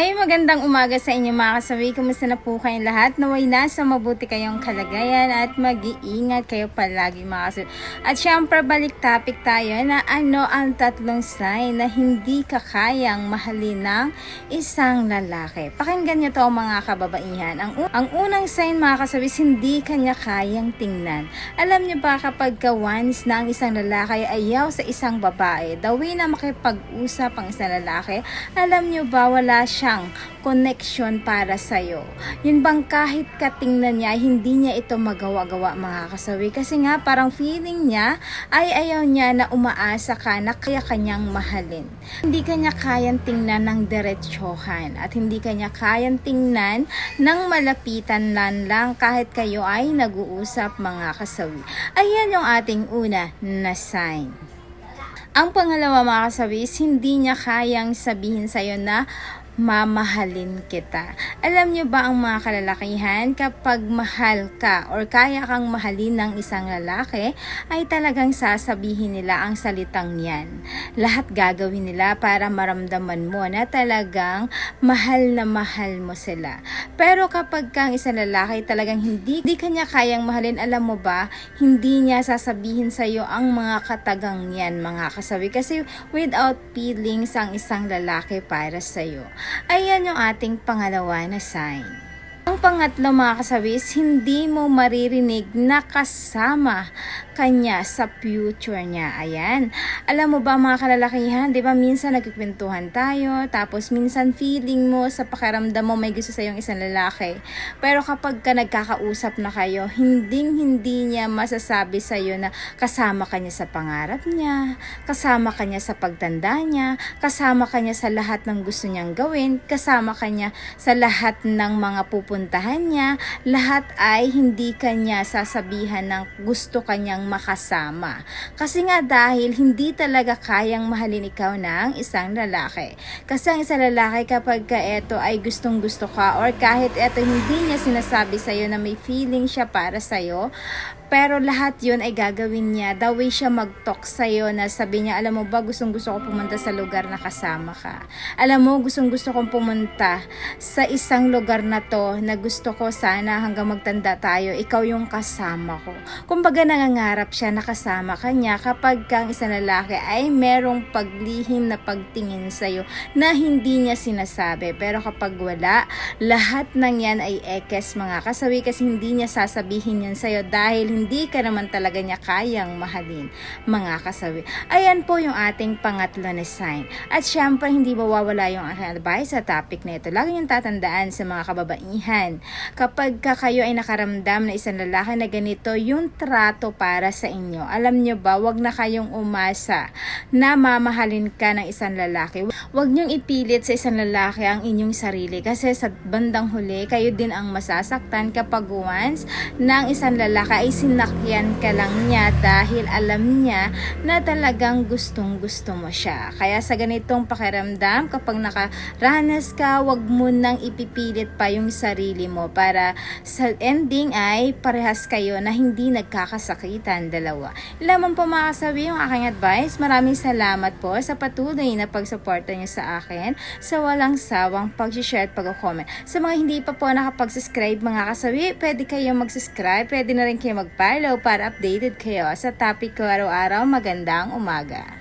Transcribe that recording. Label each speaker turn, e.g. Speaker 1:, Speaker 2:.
Speaker 1: Ay, magandang umaga sa inyo mga kasawi. Kumusta na po kayong lahat? Naway nasa mabuti kayong kalagayan at mag-iingat kayo palagi mga kasawi. At syempre, balik topic tayo na ano ang tatlong sign na hindi ka kayang mahalin ng isang lalaki. Pakinggan nyo to mga kababaihan. Ang, un- ang unang sign mga kasawi, hindi kanya kayang tingnan. Alam nyo ba kapag ka once na ang isang lalaki ay ayaw sa isang babae, way na makipag-usap ang isang lalaki, alam nyo ba wala siyang connection para sa'yo. Yun bang kahit katingnan niya, hindi niya ito magawa-gawa mga kasawi. Kasi nga parang feeling niya ay ayaw niya na umaasa ka na kaya kanyang mahalin. Hindi kanya kayang tingnan ng diretsyohan at hindi kanya kayang tingnan ng malapitan lan lang kahit kayo ay nag-uusap mga kasawi. Ayan yung ating una na sign. Ang pangalawa mga kasawis, hindi niya kayang sabihin sa'yo na mamahalin kita. Alam niyo ba ang mga kalalakihan, kapag mahal ka or kaya kang mahalin ng isang lalaki, ay talagang sasabihin nila ang salitang yan. Lahat gagawin nila para maramdaman mo na talagang mahal na mahal mo sila. Pero kapag kang isang lalaki talagang hindi, hindi kanya kayang mahalin, alam mo ba, hindi niya sasabihin sa'yo ang mga katagang yan, mga kasawi. Kasi without feelings ang isang lalaki para sa'yo. Ayan yung ating pangalawa na sign. Ang pangatlo mga kasawis, hindi mo maririnig na kasama kanya sa future niya. Ayan. Alam mo ba mga kalalakihan, di ba minsan nagkikwentuhan tayo, tapos minsan feeling mo sa pakiramdam mo may gusto sa yung isang lalaki. Pero kapag ka nagkakausap na kayo, hindi hindi niya masasabi sa iyo na kasama kanya sa pangarap niya, kasama kanya sa pagtanda niya, kasama kanya sa lahat ng gusto niyang gawin, kasama kanya sa lahat ng mga pupuntahan niya, lahat ay hindi kanya sasabihan ng gusto kanyang makasama. Kasi nga dahil hindi talaga kayang mahalin ikaw ng isang lalaki. Kasi ang isang lalaki kapag ka eto ay gustong gusto ka or kahit eto hindi niya sinasabi sa'yo na may feeling siya para sa'yo, pero lahat yun ay gagawin niya. The way siya mag-talk sa'yo na sabi niya, alam mo ba, gustong gusto ko pumunta sa lugar na kasama ka. Alam mo, gustong gusto kong pumunta sa isang lugar na to na gusto ko sana hanggang magtanda tayo, ikaw yung kasama ko. Kumbaga nangangarap siya na kasama ka niya kapag kang isang lalaki ay merong paglihim na pagtingin sa'yo na hindi niya sinasabi. Pero kapag wala, lahat ng yan ay ekes mga kasawi kasi hindi niya sasabihin yan sa'yo dahil hindi ka naman talaga niya kayang mahalin mga kasawi. Ayan po yung ating pangatlo na sign. At syempre, hindi mawawala yung aking advice sa topic na ito. Lagi yung tatandaan sa mga kababaihan. Kapag ka kayo ay nakaramdam na isang lalaki na ganito, yung trato para sa inyo. Alam nyo ba, wag na kayong umasa na mamahalin ka ng isang lalaki. Huwag niyong ipilit sa isang lalaki ang inyong sarili kasi sa bandang huli, kayo din ang masasaktan kapag once ang isang lalaki ay sinakyan ka lang niya dahil alam niya na talagang gustong gusto mo siya. Kaya sa ganitong pakiramdam, kapag nakaranas ka, wag mo nang ipipilit pa yung sarili mo para sa ending ay parehas kayo na hindi nagkakasakitan dalawa. Lamang po mga yung aking advice. Maraming salamat po sa patuloy na pagsuporta niyo sa akin sa walang sawang pag-share at pag-comment. Sa mga hindi pa po nakapag-subscribe mga kasabi, pwede kayo mag-subscribe, pwede na rin kayo mag-follow para updated kayo sa topic ko araw-araw. Magandang umaga!